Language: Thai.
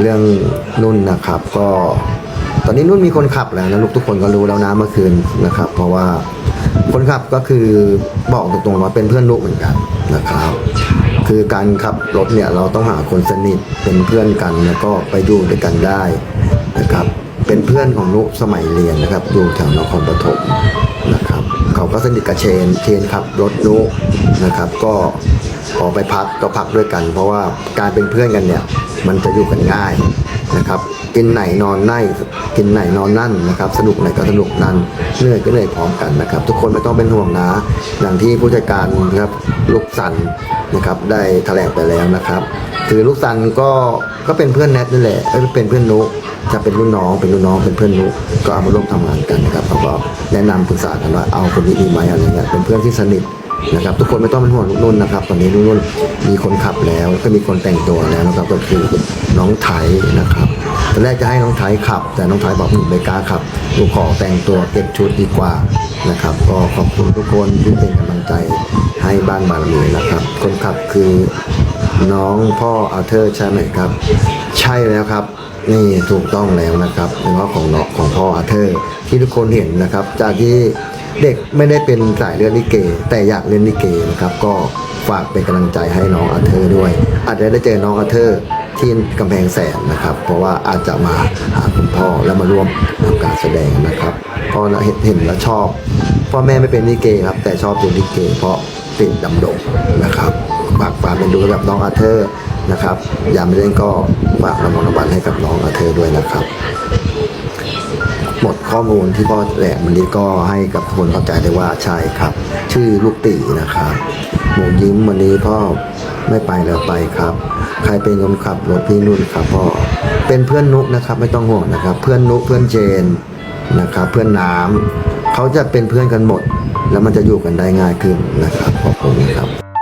เรื่องนุ่นนะครับ ก็ตอนนี้นุ่นมีคนขับแล้วนะลูกทุกคนก็รู้แล้วนะเมื่อคืนนะครับ เพราะว่าคนขับก็คือบอกตรงๆว่าเป็นเพื่อนลูกเหมือนกันนะครับ คือการขับรถเนี่ยเราต้องหาคนสนิทเป็นเพื่อนกันแล้วก็ไปอยู่ด้วยกันได้นะครับ เป็นเพื่อนของนุสมัยเรียนนะครับอยู่แถวนครปฐมนะครับ เขาก็สนิทกับเชนเชนขับรถนุนะครับ ก็ ออกไปพักก็พักด้วยกัน เพราะว่าการเป็นเพื่อนกันเนี่ย มันจะอยู่กันง่ายนะครับ กินไหนนอนไหนกินไหนนอนนั่นนะครับ สนุกไหนก็สนุกนั่นเหนื่อยก็เหนื่อยพร้อมกันนะครับ ทุกคนไม่ต้องเป็นห่วงนะอย่างที่ผู้จัดการครับลูกสันนะครับ ได้แถลงไปแล้วนะครับคือลูกสันก็ก็เป็นเพื่อนแนทนี่แหละเป็นเพื่อนนุจะเป็นรุ่นน้องเป็นรุ่นน้องเป็นเพื่อนนุก็เอามาร่วมทำงานกันนะครับเขาก็แนะนำปรึกษากันว่าเอาคนนี้ดีไหมอะไรเงี้ยเป็นเพื่อนที่สนิท นะครับ ทุกคนไม่ต้องเป็นห่วงลูกนุ่นนะครับ ตอนนี้ลูกนุ่นมีคนขับแล้วก็มีคนแต่งตัวแล้วนะครับ ก็คือน้องไทยนะครับตอนแรกจะให้น้องไทยขับ แต่น้องไทยบอกหนูไม่กล้าขับหนูขอแต่งตัวเก็บชุดดีกว่านะครับ ก็ขอบคุณทุกคนที่เป็นกำลังใจให้บ้านบารมีนะครับ คนขับคือน้องพ่ออาเธอร์ใช่ไหมครับ ใช่แล้วครับนี่ถูกต้องแล้วนะครับเป็นว่าของน้องของพ่ออาเธอร์ที่ทุกคนเห็นนะครับ จากที่ เด็กไม่ได้เป็นสายเลือดลิเก แต่อยากเล่นลิเกนะครับ ก็ฝากเป็นกำลังใจให้น้องอาเธอร์ด้วย อาจจะได้เจอน้องอาเธอร์ที่กำแพงแสนนะครับ เพราะว่าอาจจะมาหาคุณพ่อแล้วมาร่วมทำการแสดงนะครับก็เห็นเห็นแล้วชอบพ่อแม่ไม่เป็นลิเกครับ แต่ชอบดูลิเก เพราะเป็นดำดงนะครับฝากฝากเป็นดูกับน้องอาเธอร์นะครับยามเล่นก็ฝากรางวัลรางวัลให้กับน้องอาเธอร์ด้วยนะครับ ลที่พ่อแหลมวันนี้ก็ให้กับทุกคนเข้าใจได้ว่าใช่ครับ ชื่อลูกตีนะครับหมูยิ้มวันนี้พ่อไม่ไปแล้วไปครับ ใครเป็นคนขับรถพี่นุ่นครับพ่อเป็นเพื่อนนุกนะครับไม่ต้องห่วงนะครับ เพื่อนนุกเพื่อนเจนนะครับเพื่อนน้ำเขาจะเป็นเพื่อนกันหมด แล้วมันจะอยู่กันได้ง่ายขึ้นนะครับขอบคุณครับ